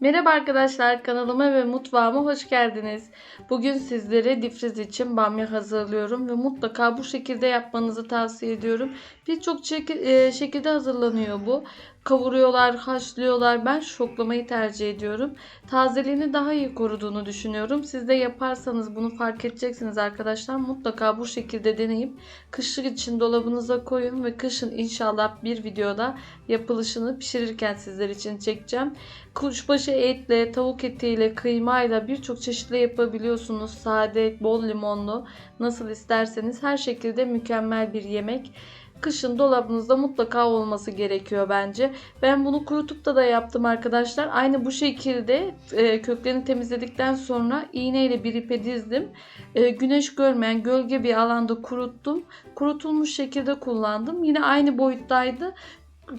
Merhaba arkadaşlar kanalıma ve mutfağıma hoş geldiniz. Bugün sizlere difriz için bamya hazırlıyorum ve mutlaka bu şekilde yapmanızı tavsiye ediyorum. Birçok e, şekilde hazırlanıyor bu. Kavuruyorlar, haşlıyorlar. Ben şoklamayı tercih ediyorum. Tazeliğini daha iyi koruduğunu düşünüyorum. Siz de yaparsanız bunu fark edeceksiniz arkadaşlar. Mutlaka bu şekilde deneyip kışlık için dolabınıza koyun ve kışın inşallah bir videoda yapılışını pişirirken sizler için çekeceğim. Kuşbaşı etle, tavuk etiyle, kıymayla birçok çeşitle yapabiliyorsunuz. Sade, bol limonlu nasıl isterseniz her şekilde mükemmel bir yemek. Kışın dolabınızda mutlaka olması gerekiyor bence. Ben bunu kurutup da da yaptım arkadaşlar. Aynı bu şekilde e, köklerini temizledikten sonra iğneyle bir ipe dizdim. E, güneş görmeyen gölge bir alanda kuruttum. Kurutulmuş şekilde kullandım. Yine aynı boyuttaydı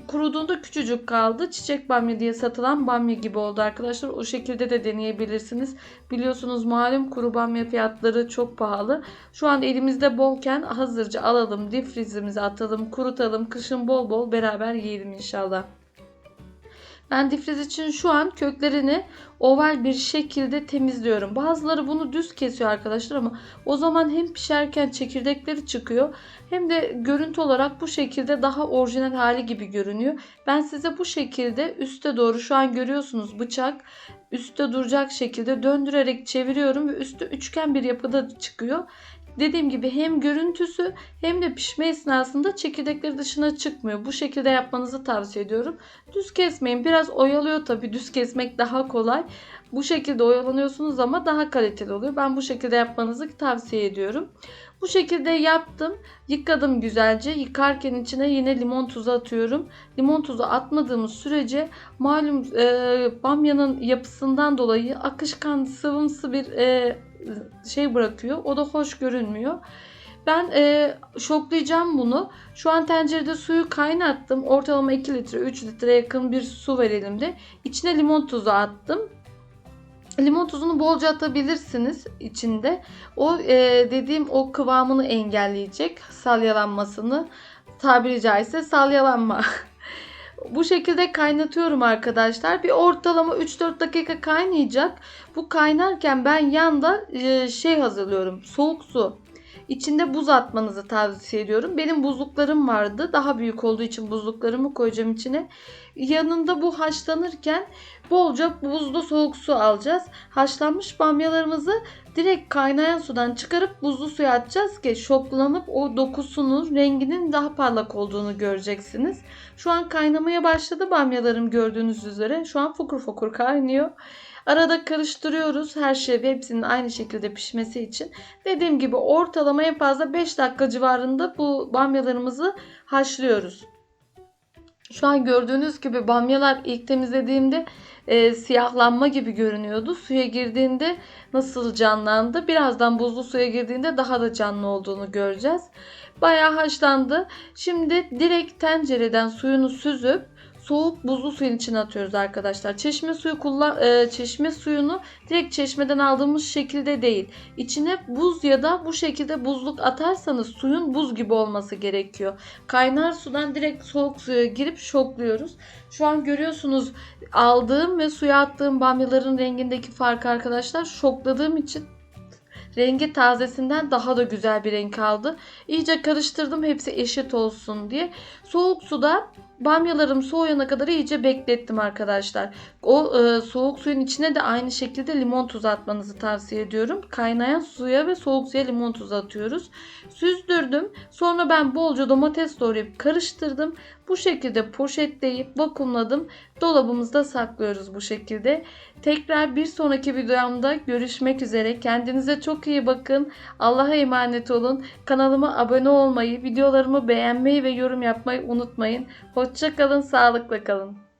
kuruduğunda küçücük kaldı. Çiçek bamya diye satılan bamya gibi oldu arkadaşlar. O şekilde de deneyebilirsiniz. Biliyorsunuz malum kuru bamya fiyatları çok pahalı. Şu an elimizde bolken hazırca alalım, difrizimize atalım, kurutalım. Kışın bol bol beraber yiyelim inşallah. Ben difriz için şu an köklerini oval bir şekilde temizliyorum. Bazıları bunu düz kesiyor arkadaşlar ama o zaman hem pişerken çekirdekleri çıkıyor hem de görüntü olarak bu şekilde daha orijinal hali gibi görünüyor. Ben size bu şekilde üste doğru şu an görüyorsunuz bıçak üstte duracak şekilde döndürerek çeviriyorum ve üstü üçgen bir yapıda çıkıyor. Dediğim gibi hem görüntüsü hem de pişme esnasında çekirdekleri dışına çıkmıyor. Bu şekilde yapmanızı tavsiye ediyorum. Düz kesmeyin. Biraz oyalıyor tabii. Düz kesmek daha kolay. Bu şekilde oyalanıyorsunuz ama daha kaliteli oluyor. Ben bu şekilde yapmanızı tavsiye ediyorum. Bu şekilde yaptım. Yıkadım güzelce. Yıkarken içine yine limon tuzu atıyorum. Limon tuzu atmadığımız sürece malum e, bamyanın yapısından dolayı akışkan sıvımsı bir e, şey bırakıyor. O da hoş görünmüyor. Ben e, şoklayacağım bunu. Şu an tencerede suyu kaynattım. Ortalama 2 litre 3 litre yakın bir su var elimde. İçine limon tuzu attım. Limon tuzunu bolca atabilirsiniz içinde. O e, dediğim o kıvamını engelleyecek. Salyalanmasını. Tabiri caizse salyalanma. Bu şekilde kaynatıyorum arkadaşlar. Bir ortalama 3-4 dakika kaynayacak. Bu kaynarken ben yanda e, şey hazırlıyorum. Soğuk su. İçinde buz atmanızı tavsiye ediyorum. Benim buzluklarım vardı. Daha büyük olduğu için buzluklarımı koyacağım içine. Yanında bu haşlanırken bolca buzlu soğuk su alacağız. Haşlanmış bamyalarımızı direkt kaynayan sudan çıkarıp buzlu suya atacağız ki şoklanıp o dokusunun renginin daha parlak olduğunu göreceksiniz. Şu an kaynamaya başladı bamyalarım gördüğünüz üzere. Şu an fokur fokur kaynıyor. Arada karıştırıyoruz her şey ve hepsinin aynı şekilde pişmesi için. Dediğim gibi ortalama en fazla 5 dakika civarında bu bamyalarımızı haşlıyoruz. Şu an gördüğünüz gibi bamyalar ilk temizlediğimde e, siyahlanma gibi görünüyordu. Suya girdiğinde nasıl canlandı? Birazdan buzlu suya girdiğinde daha da canlı olduğunu göreceğiz. Bayağı haşlandı. Şimdi direkt tencereden suyunu süzüp soğuk buzlu suyun içine atıyoruz arkadaşlar. Çeşme suyu kullan e, çeşme suyunu direkt çeşmeden aldığımız şekilde değil. İçine buz ya da bu şekilde buzluk atarsanız suyun buz gibi olması gerekiyor. Kaynar sudan direkt soğuk suya girip şokluyoruz. Şu an görüyorsunuz aldığım ve suya attığım bamyaların rengindeki farkı arkadaşlar. Şokladığım için rengi tazesinden daha da güzel bir renk aldı. İyice karıştırdım hepsi eşit olsun diye. Soğuk suda bamyalarım soğuyana kadar iyice beklettim arkadaşlar. O e, soğuk suyun içine de aynı şekilde limon tuzu atmanızı tavsiye ediyorum. Kaynayan suya ve soğuk suya limon tuzu atıyoruz. Süzdürdüm. Sonra ben bolca domates doğrayıp karıştırdım. Bu şekilde poşetleyip vakumladım. Dolabımızda saklıyoruz bu şekilde. Tekrar bir sonraki videomda görüşmek üzere. Kendinize çok iyi bakın. Allah'a emanet olun. Kanalıma abone olmayı, videolarımı beğenmeyi ve yorum yapmayı unutmayın. Hoşça kalın, sağlıkla kalın.